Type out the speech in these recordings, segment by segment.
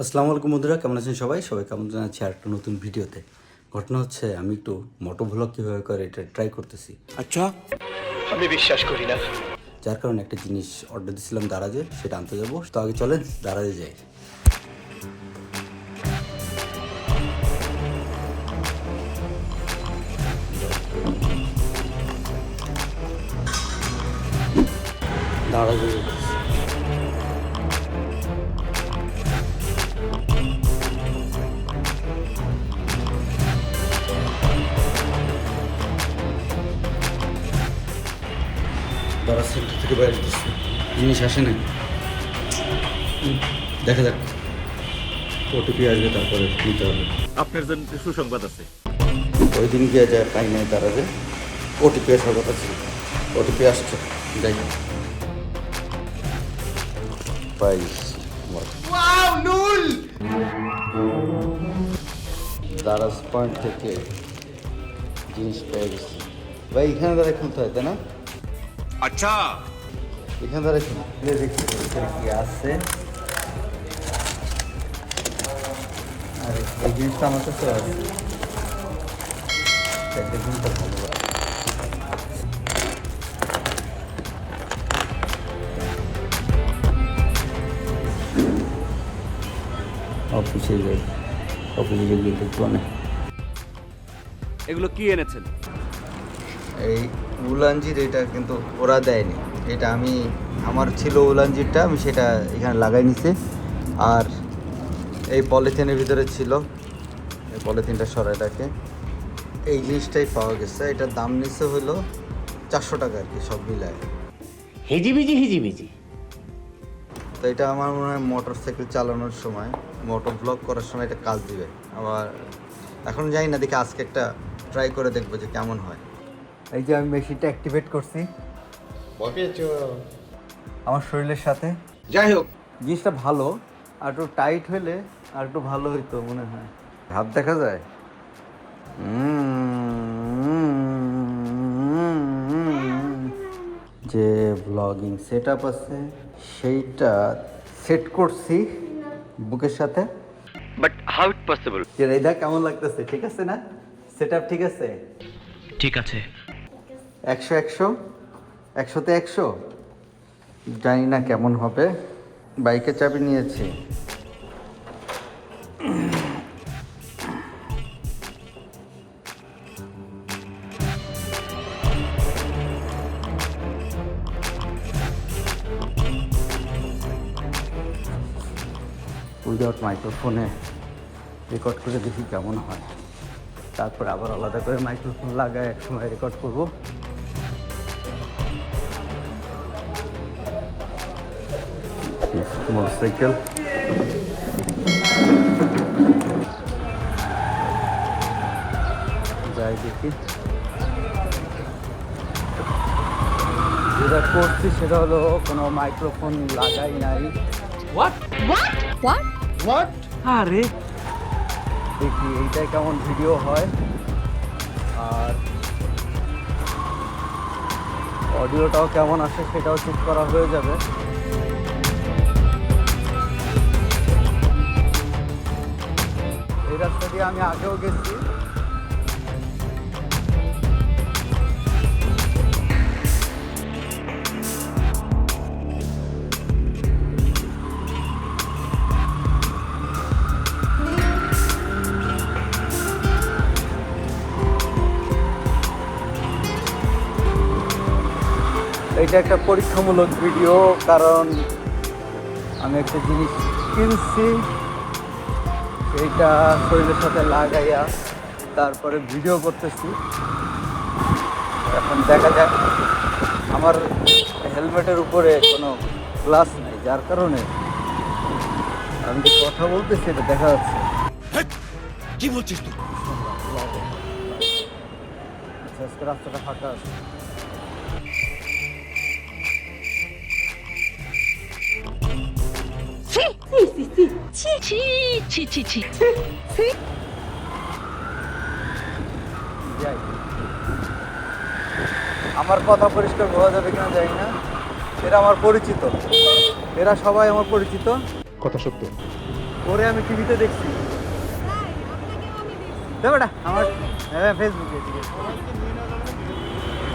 আসসালামু আলাইকুম বন্ধুরা কেমন আছেন সবাই? সবাই কেমন জানাচ্ছি আর একটা নতুন ভিডিওতে? ঘটনা হচ্ছে আমি একটু মোটো ভ্লগ কীভাবে করে এটা ট্রাই করতেছি। আচ্ছা। আমি বিশ্বাস করি না। যার কারণে একটা জিনিস অর্ডার দিয়েছিলাম দারাজে সেটা আনতে যাব। তো আগে চলেন দারাজে যাই। দারাজে দারা সেন্টার থেকে বাইরে দিচ্ছে জিনিস আসে নাই। দেখা যাক। ওটিপি আসবে তারপরে নিতে হবে। আপনার জন্য সুসংবাদ আছে। ওই দিন গিয়ে যায় পাই নাই তারা যে। ওটিপি আসার কথা ছিল। ওটিপি আসছে। যাই পাই দারাজ পয়েন্ট থেকে জিনিস পেয়ে গেছি। ভাই এখানে দাঁড়া খুলতে হয় তাই না? আচ্ছা। এখানে দাঁড়া খুলে এখানে কি আছে। আর এই জিনিসটা আমার কাছে আছে। ভালো। অফিসে যাই। অফিসে গিয়ে দেখব না। এগুলো কি এনেছেন? এই উলানজির এটা কিন্তু ওরা দেয়নি। এটা আমি আমার ছিল উলানজিরটা আমি সেটা এখানে লাগাই নিছি। আর এই পলিথিনের ভিতরে ছিল এই পলিথিনটা সরাইটাকে এই জিনিসটাই পাওয়া গেছে এটার দাম নিচ্ছে হলো চারশো টাকা আর কি সব মিলায়। হিজিবিজি হিজিবিজি। তো এটা আমার মনে হয় মোটর সাইকেল চালানোর সময় মোটর ব্লক করার সময় এটা কাজ দিবে। আবার এখন জানি না দেখি আজকে একটা ট্রাই করে দেখব যে কেমন হয়। এই যে আমি মেশিনটা অ্যাক্টিভেট করছি। আমার শরীরের সাথে। যাই হোক। জিনিসটা ভালো আর একটু টাইট হলে আর একটু ভালো হইতো মনে হয়। ভাব দেখা যায়? যে ব্লগিং সেট আপ আছে সেইটা সেট করছি বুকের সাথে। বাট হাউ ইট পসিবল যে রেদা কেমন লাগতেছে? ঠিক আছে না? সেট আপ ঠিক আছে? ঠিক আছে। একশো একশো? একশোতে একশো? জানি না কেমন হবে। বাইকে চাবি নিয়েছি। উইদাউট মাইক্রোফোনে রেকর্ড করে দেখি কেমন হয়। তারপর আবার আলাদা করে মাইক্রোফোন লাগায় এক সময় রেকর্ড করব। মোটরসাইকেল যাই দেখি। যেটা করছি সেটা হলো কোনো মাইক্রোফোন লাগাই নাই। আরে। দেখি এইটাই কেমন ভিডিও হয়। আর অডিওটাও কেমন আসে সেটাও ঠিক করা হয়ে যাবে। এই রাস্তা দিয়ে আমি আগেও গেছি। এটা একটা পরীক্ষামূলক ভিডিও কারণ আমি একটা জিনিস কিনছি। সেইটা শরীরের সাথে লাগাইয়া তারপরে ভিডিও করতেছি। এখন দেখা যাক আমার হেলমেটের উপরে কোনো গ্লাস নেই যার কারণে আমি যে কথা বলতেছি এটা দেখা যাচ্ছে। কি বলছিস তুই? আচ্ছা, আজকে রাস্তাটা ফাঁকা আছে। ছি ছি ছি ছি ছি। যাই আমার কথা পরিষ্কার বোঝা যাবে কিনা জানি না। এরা আমার পরিচিত। এরা সবাই আমার পরিচিত। কথা সত্য। ওরে আমি টিভিতে দেখছি। দেবে আমার হ্যাঁ ফেসবুকে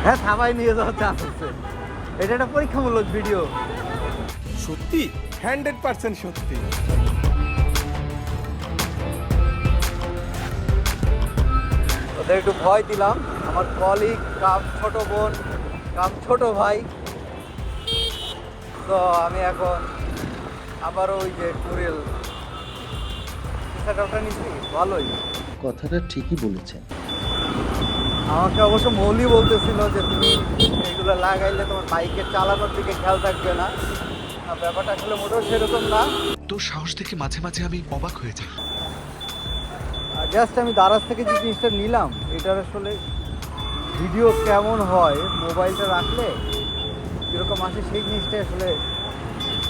হ্যাঁ থাবাই নিয়ে যাওয়ার চান্স আছে এটা একটা পরীক্ষামূলক ভিডিও সত্যি? হান্ড্রেড পার্সেন্ট সত্যি। ওদের একটু ভয় দিলাম। আমার কলিগ কাম ছোট বোন কাম ছোট ভাই। তো আমি এখন আবারও ওই যে টুরেল ওটা নিচ্ছি? ভালোই। কথাটা ঠিকই বলেছেন। আমাকে অবশ্য মৌলি বলতেছিল যে তুমি এগুলো লাগাইলে তোমার বাইকের চালানোর দিকে খেয়াল থাকবে না। না, ব্যাপারটা আসলে মোটেও সেরকম না। তোর সাহস দেখে মাঝে মাঝে আমি অবাক হয়ে যাই। জাস্ট আমি দারাজ থেকে যে জিনিসটা নিলাম এটার আসলে ভিডিও কেমন হয় মোবাইলটা রাখলে কীরকম আসে সেই জিনিসটা আসলে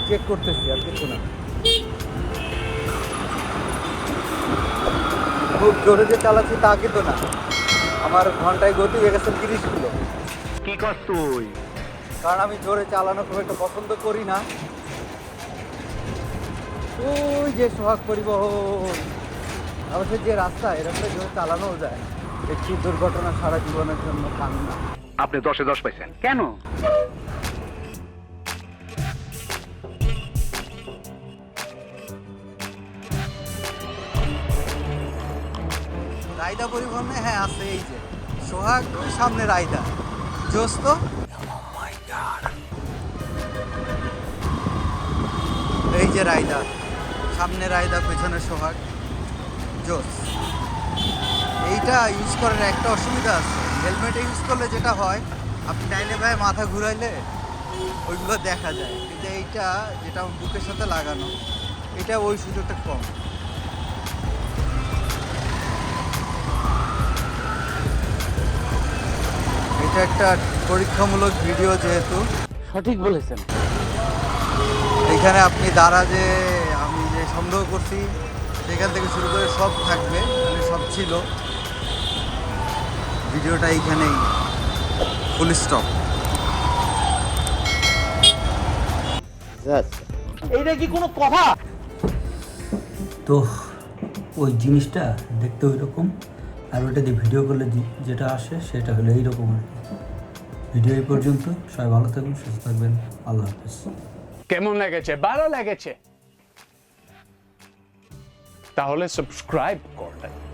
চেক করতেছি আর কিছু না। খুব জোরে যে চালাচ্ছি তা কিন্তু না। আমার ঘন্টায় গতি হয়ে গেছে তিরিশ কিলো। কি কর তুই? কারণ আমি জোরে চালানো খুব একটা পছন্দ করি না। ওই যে সোহাগ পরিবহন। অবশ্য যে রাস্তা এরকম জোরে চালানোও যায় একটি দুর্ঘটনা সারা জীবনের জন্য কান্না আপনি দশে দশ পাইছেন। কেন? রায়দা পরিবহনে হ্যাঁ আছে এই যে। সোহাগ সামনে রায়দা। জোস তো এই যে রায়দা। সামনে রায়দা পেছনে সোহাগ। জোস। এইটা ইউজ করার একটা অসুবিধা আছে। হেলমেট ইউজ করলে যেটা হয় আপনি ডাইনে ভাই মাথা ঘুরাইলে ওইগুলো দেখা যায়। কিন্তু এইটা যেটা বুকের সাথে লাগানো এটা ওই সুযোগটা কম। এটা একটা পরীক্ষামূলক ভিডিও যেহেতু। সঠিক বলেছেন। এখানে আপনি দ্বারা যে আমি যে সংগ্রহ করছি সেখান থেকে শুরু করে সব থাকবে মানে সব ছিল। ভিডিওটা এইখানেই। ফুল স্টপ এইটা কি কোনো কথা? তো ওই জিনিসটা দেখতে ওই রকম আর ওটা দিয়ে ভিডিও করলে যেটা আসে সেটা হলো এইরকম আর কি। ভিডিও এই পর্যন্ত। সবাই ভালো থাকবেন সুস্থ থাকবেন। আল্লাহ হাফিজ। কেমন লেগেছে? ভালো লেগেছে। তাহলে সাবস্ক্রাইব করলেন।